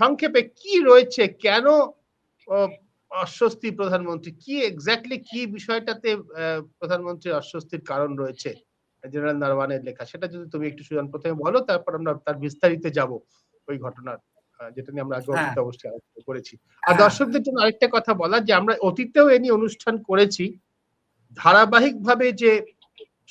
সংক্ষেপে কি রয়েছে? কেন অস্বস্তি প্রধানমন্ত্রী? কি এক্স্যাক্টলি কি বিষয়টাতে প্রধানমন্ত্রীর অস্বস্তির কারণ রয়েছে? জেনারেল নারওয়ানের লেখা। সেটা যদি তুমি একটু সুজন প্রথমে বলো তারপর আমরা তার বিস্তারিত যাব ওই ঘটনার যেটা নিয়ে আমরা আগে হ্যাঁ। অতীতে অবশ্যই আলোচনা করেছি। আর হ্যাঁ। দর্শকদের জন্য আরেকটা কথা বলা যে আমরা অতীতেও এ নিয়ে অনুষ্ঠান করেছি। ধারাবাহিকভাবে যে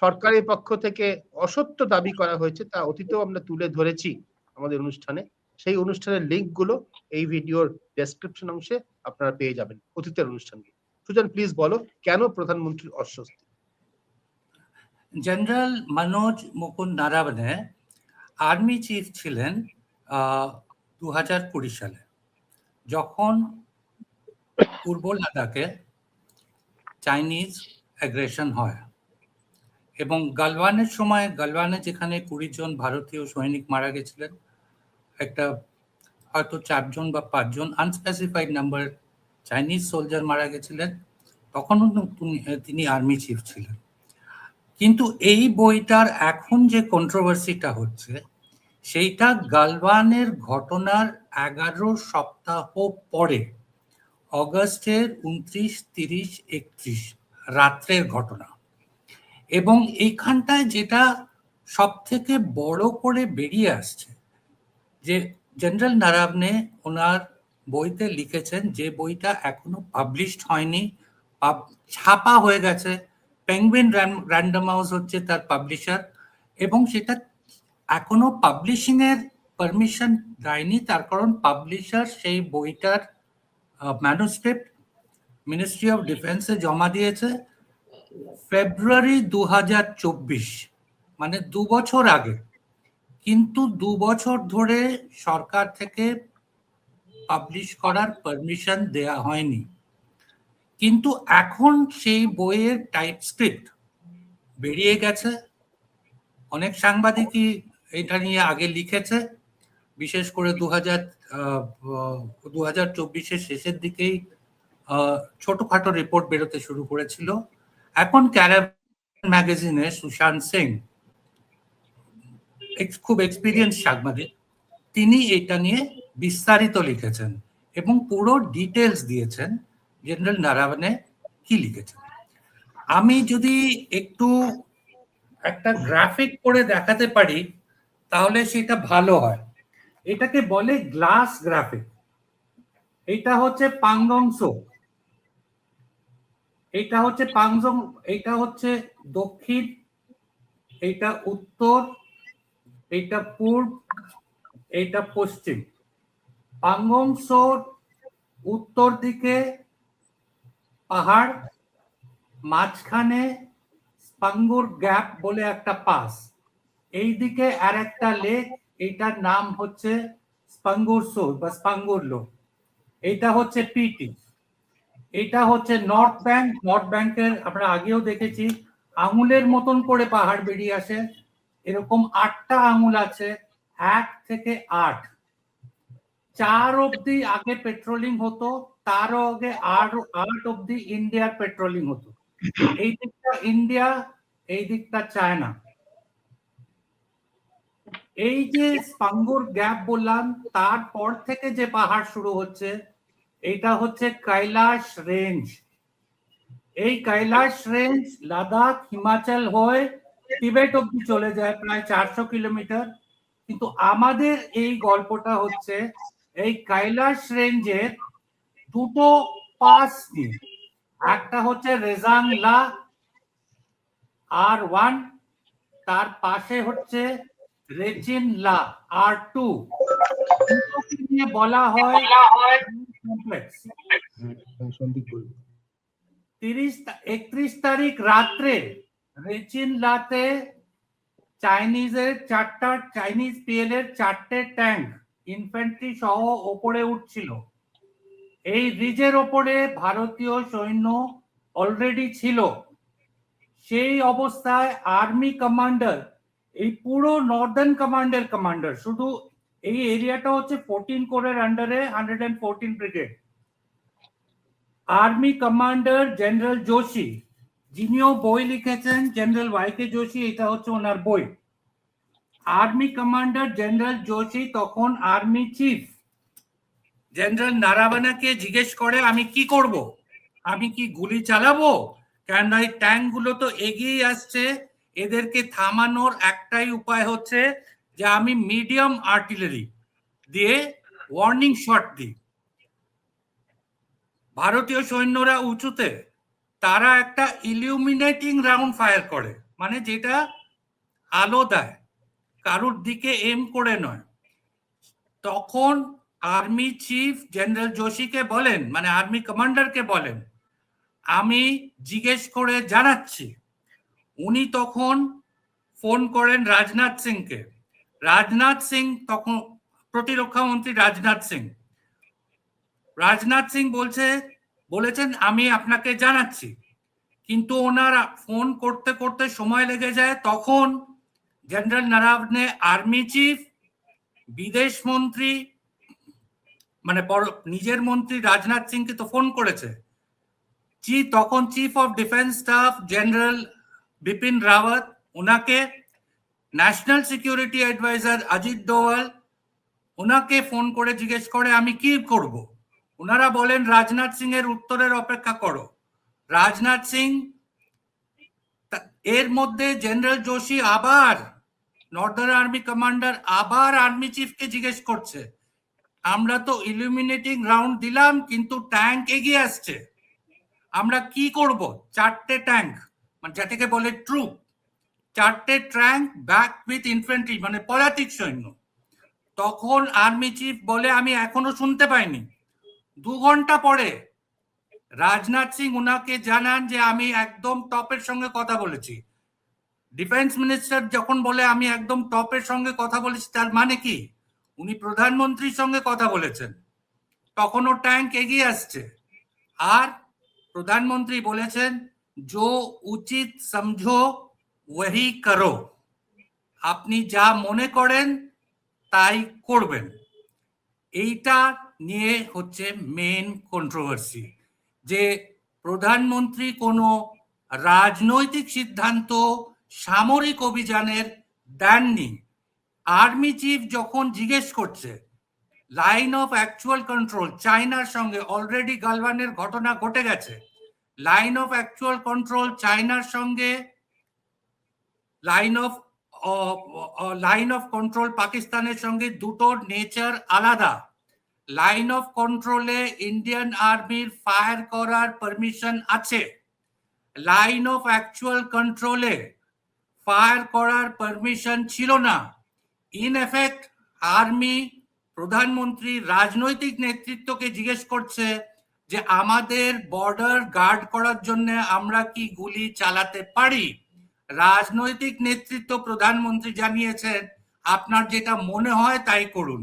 সরকারের পক্ষ থেকে অসত্য দাবি করা হয়েছে তা অতীতেও আমরা তুলে ধরেছি আমাদের অনুষ্ঠানে। সেই অনুষ্ঠানের লিংকগুলো এই ভিডিওর ডেসক্রিপশন অংশে আপনারা পেয়ে যাবেন অতীতের অনুষ্ঠানগুলো সুজন প্লিজ বলো, কেন প্রধানমন্ত্রীর অস্বস্তি? General Manoj Mukund Naravane army chief ছিলেন দু হাজার কুড়ি সালে। যখন পূর্ব লাদাখে চাইনিজ অ্যাগ্রেশন হয় এবং গালওয়ানের সময়, গালওয়ানে যেখানে কুড়ি জন ভারতীয় সৈনিক মারা গেছিলেন একটা হয়তো চারজন বা পাঁচজন আনস্পেসিফাইড নাম্বার চাইনিজ সোলজার মারা গেছিলেন। তখনও তিনি- আর্মি চিফ ছিলেন। কিন্তু এই বইটার এখন যে কন্ট্রোভার্সিটা হচ্ছে, সেইটা গালওয়ানের ঘটনার এগারো সপ্তাহ পরে, অগস্টের উনত্রিশ, তিরিশ, একত্রিশ, রাত্রের ঘটনা। এবং এইখানটায় যেটা সব থেকে বড় করে বেরিয়ে আসছে যে জেনারেল নারাবনে ওনার বইতে লিখেছেন যে বইটা এখনও পাবলিশড হয়নি ছাপা হয়ে গেছে। পেঙ্গুইন র্যান্ডম হাউস হচ্ছে তার পাবলিশার এবং সেটা এখনও পাবলিশিং এর পারমিশন দেয়নি, তার কারণ পাবলিশার সেই বইটার ম্যানুস্ক্রিপ্ট মিনিস্ট্রি অফ ডিফেন্সে জমা দিয়েছে ফেব্রুয়ারি দু হাজার চব্বিশ মানে দু বছর আগে। কিন্তু দু বছর ধরে সরকার থেকে পাবলিশ করার পারমিশন দেয়া হয়নি। কিন্তু এখন সেই বইয়ের টাইপ টাইপস্ক্রিপ্ট বেরিয়ে গেছে। অনেক সাংবাদিকই এটা নিয়ে আগে লিখেছে। বিশেষ করে দু হাজার দু হাজার চব্বিশের শেষের দিকেই ছোটখাটো রিপোর্ট বেরোতে শুরু করেছিল। এখন ক্যারাব ম্যাগাজিনে সুশান্ত সিং খুব এক্সপিরিয়েন্স সাংবাদিক। তিনি এটা নিয়ে বিস্তারিত লিখেছেন এবং পুরো ডিটেলস দিয়েছেন। জেনারেল নারায়ণে কি লিখেছেন? আমি যদি একটু একটা গ্রাফিক করে দেখাতে পারি, তাহলে সেটা ভালো হয়। এটাকে বলে গ্লাস গ্রাফিক এটা হচ্ছে পাংগংস। এটা হচ্ছে পাংজং এটা হচ্ছে দক্ষিণ, এটা উত্তর এটা পূর্ব এটা পশ্চিম। পাঙ্গংসোর উত্তর দিকে পাহাড়, মাঝখানে স্পাঙ্গুর গ্যাপ বলে একটা পাস। এই দিকে আর একটা লেক এটার নাম হচ্ছে স্পাঙ্গুর সোর বা স্পাঙ্গুর লো এটা হচ্ছে পিটি। এটা হচ্ছে নর্থ ব্যাংক। নর্থ ব্যাংকের আমরা আগেও দেখেছি, আঙুলের মতন করে পাহাড় বেরিয়ে আসে। এরকম আটটা আঙুল আছে, এক থেকে আট। চার অবধি আগে পেট্রোলিং হতো তারও আগে আট আট অবধি ইন্ডিয়ার পেট্রোলিং হতো। এই দিকটা ইন্ডিয়া এই দিকটা চায়না এই যে স্পাঙ্গুর গ্যাপ বললাম, তারপর থেকে যে পাহাড় শুরু হচ্ছে, এটা হচ্ছে কৈলাস রেঞ্জ। এই কৈলাস রেঞ্জ, লাদাখ, হিমাচল হয়ে টিবেট অব্দি চলে যায় প্রায় চারশো কিলোমিটার। কিন্তু আমাদের এই গল্পটা হচ্ছে এই কৈলাস রেঞ্জের দুটো পাস নিয়ে। একটা হচ্ছে রেজাং লা আর ওয়ান তার পাশে হচ্ছে রেচিন লা আর টু। নিয়ে বলা হয় কমপ্লেক্স। তিরিশ একত্রিশ তারিখ রাত্রে রেচিন লাতে চাইনিজের চারটা চাইনিজ পিএল এর চারটে ট্যাঙ্ক, ইনফ্যান্ট্রি সহ ওপরে উঠছিল। এই রিজের ওপরে ভারতীয় সৈন্য অলরেডি ছিল। সেই অবস্থায় আর্মি কমান্ডার, এই পুরো নর্দার্ন কমান্ডের কমান্ডার, শুধু এই এরিয়াটা হচ্ছে ফোরটিন কোরের আন্ডারে hundred and fourteen brigade army commander general Joshi যিনিও বই লিখেছেন, জেনারেল ওয়াই কে যোশী, এটা হচ্ছে ওনার বই। আর্মি কমান্ডার জেনারেল যোশী, তখন আর্মি চিফ। জেনারেল নারাবানাকে জিজ্ঞেস করে, আমি কি করব? আমি কি গুলি চালাবো? কেন এই ট্যাঙ্কগুলো তো এগিয়ে আসছে। এদেরকে থামানোর একটাই উপায় হচ্ছে যে আমি মিডিয়াম আর্টিলারি দিয়ে ওয়ার্নিং শট দিই। ভারতীয় সৈন্যরা উঁচুতে তারা একটা ইলিউমিনেটিং রাউন্ড ফায়ার করে মানে যেটা আলো দেয়, কারুর দিকে এম করে নয়। তখন আর্মি চিফ জেনারেল যোশীকে বলেন মানে আর্মি কমান্ডারকে বলেন, আমি জিজ্ঞেস করে জানাচ্ছি। উনি তখন ফোন করেন রাজনাথ সিংকে। রাজনাথ সিং তখন, প্রতিরক্ষা মন্ত্রী রাজনাথ সিং। রাজনাথ সিং বলছে বলেছেন, আমি আপনাকে জানাচ্ছি। কিন্তু ওনার ফোন করতে করতে সময় লেগে যায়। তখন জেনারেল নারাবনে আর্মি চিফ, বিদেশ মন্ত্রী মানে নিজের মন্ত্রী রাজনাথ সিংকে তো ফোন করেছে। চি, তখন chief of defence staff general Bipin Rawat, ওনাকে national security adviser Ajit Doval ওনাকে ফোন করে জিজ্ঞেস করে, আমি কি করব? ওনারা বলেন, রাজনাথ সিং এর উত্তরের অপেক্ষা করো। রাজনাথ সিং এর মধ্যে জেনারেল যোশী আবার নর্দার্ন আর্মি কমান্ডার আবার আর্মি চিফকে জিজ্ঞেস করছে। আমরা তো ইলুমিনেটিং রাউন্ড দিলাম, কিন্তু ট্যাঙ্ক এগিয়ে আসছে। আমরা কি করব? চারটে ট্যাঙ্ক মানে যেটাকে বলে ট্রুপ। চারটে ট্যাঙ্ক ব্যাক উইথ ইনফ্যান্ট্রি মানে পদাতিক সৈন্য। তখন আর্মি চিফ বলে, আমি এখনও শুনতে পাইনি। দু ঘণ্টা পরে রাজনাথ সিং উনাকে জানান যে আমি একদম টপের সঙ্গে কথা বলেছি। ডিফেন্স মিনিস্টার যখন বলে আমি একদম টপের সঙ্গে কথা বলেছি, তার মানে কি? উনি প্রধানমন্ত্রীর সঙ্গে কথা বলেছেন। তখনও ট্যাঙ্ক এগিয়ে আসছে। আর প্রধানমন্ত্রী বলেছেন जो উচিত সমঝো, ওহি করো। আপনি যা মনে করেন, তাই করবেন। এইটা নিয়ে হচ্ছে মেন কন্ট্রোভার্সি যে প্রধানমন্ত্রী কোনো রাজনৈতিক সিদ্ধান্ত, সামরিক অভিযানের দেননি। আর্মি চিফ যখন জিজ্ঞেস করছে লাইন অফ অ্যাকচুয়াল কন্ট্রোল চায়নার সঙ্গে অলরেডি গালওয়ানের ঘটনা ঘটে গেছে। লাইন অফ অ্যাকচুয়াল কন্ট্রোল চায়নার সঙ্গে line of line of control পাকিস্তানের সঙ্গে দুটোর নেচার আলাদা। লাইন অফ কন্ট্রোলে ইন্ডিয়ান আর্মির ফায়ার করার পারমিশন আছে। লাইন অফ অ্যাকচুয়াল কন্ট্রোলে ফায়ার করার পারমিশন ছিল না। ইন এফেক্ট, আর্মি প্রধানমন্ত্রী রাজনৈতিক নেতৃত্বকে জিজ্ঞেস করছে যে, আমাদের বর্ডার গার্ড করার জন্য আমরা কি গুলি চালাতে পারি? রাজনৈতিক নেতৃত্ব প্রধানমন্ত্রী জানিয়েছেন, আপনার যেটা মনে হয় তাই করুন।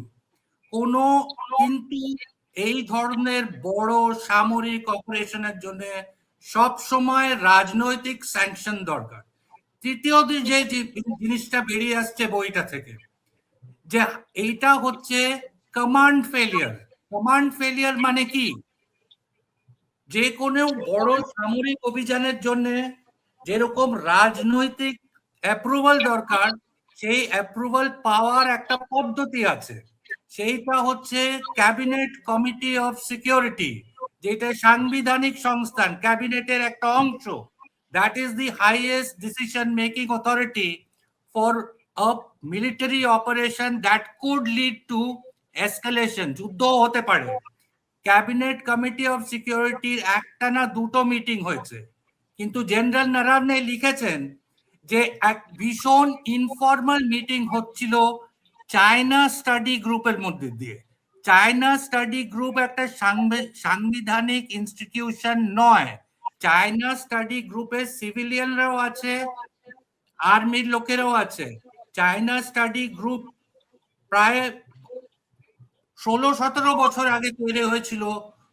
কোনো কিন্তু এই ধরনের বড় সামরিক অপারেশনের জন্য সব সময় রাজনৈতিক স্যাংশন দরকার। তৃতীয় যে জিনিসটা বেরিয়ে আসছে বইটা থেকে, যে এইটা হচ্ছে কমান্ড ফেলিয়ার কমান্ড ফেলিয়ার মানে কি? যে কোনো বড় সামরিক অভিযানের জন্য যেরকম রাজনৈতিক অ্যাপ্রুভাল দরকার, সেই অ্যাপ্রুভাল পাওয়ার একটা পদ্ধতি আছে। সেইটা হচ্ছে ক্যাবিনেট কমিটি অফ সিকিউরিটি যেটা সাংবিধানিক সংস্থান, ক্যাবিনেটের একটা অংশ। That is the highest decision making authority for a military operation that could lead to escalation যুদ্ধ হতে পারে। ক্যাবিনেট কমিটি অফ সিকিউরিটির একটা না দুটো মিটিং হয়েছে। কিন্তু জেনারেল নারাবনে লিখেছেন যে এক ভীষণ ইনফর্মাল মিটিং হচ্ছিল চায়না স্টাডি গ্রুপের মধ্যে দিয়ে। চায়না স্টাডি গ্রুপ একটা সাংবি- সাংবিধানিক ইনস্টিটিউশন নয়। চায়না স্টাডি গ্রুপে সিভিলিয়ানরাও আছে আর্মির লোকেরাও আছে। চায়না স্টাডি গ্রুপ প্রায় ষোলো সতেরো বছর আগে তৈরি হয়েছিল।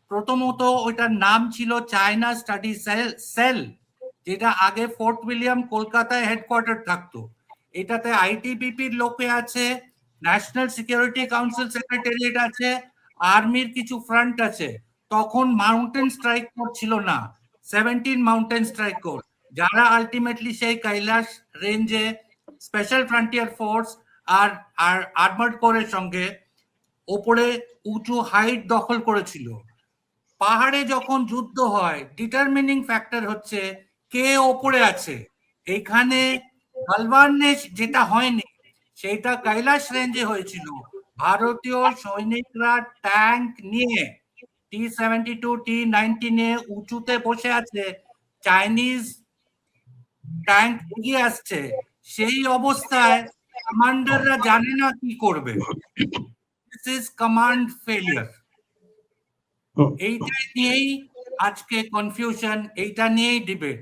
প্রথমত ওইটার নাম ছিল চায়না স্টাডি সেল যেটা আগে ফোর্ট উইলিয়াম কলকাতায় হেডকোয়ার্টার থাকতো। এটাতে আইটিবিপির লোকে আছে ন্যাশনাল সিকিউরিটি কাউন্সিল সেক্রেটারিয়েট আছে আর্মির কিছু ফ্রন্ট আছে। তখন মাউন্টেন স্ট্রাইক কোর ছিল না। সেভেন্টিন মাউন্টেন স্ট্রাইক কোর যারা আলটিমেটলি সেই কৈলাস রেঞ্জে স্পেশাল ফ্রন্টিয়ার ফোর্স আর আর আর্মার্ড কোরের সঙ্গে ওপরে উঁচু হাইট দখল করেছিল। পাহাড়ে যখন যুদ্ধ হয় ডিটারমিনিং ফ্যাক্টর হচ্ছে কে ওপরে আছে। এখানে গালওয়ানে যেটা হয়নি সেটা কৈলাস রেঞ্জে হয়েছিল। ভারতীয় সৈনিকরা ট্যাঙ্ক নিয়ে T seventy two T ninety নিয়ে উঁচুতে বসে আছে। চাইনিজ ট্যাঙ্ক এগিয়ে আসছে। সেই অবস্থায় কমান্ডাররা জানে না কি করবে। দিস ইজ কমান্ড ফেলিয়ার এইটা নিয়েই আজকে কনফিউশন এইটা নিয়েই ডিবেট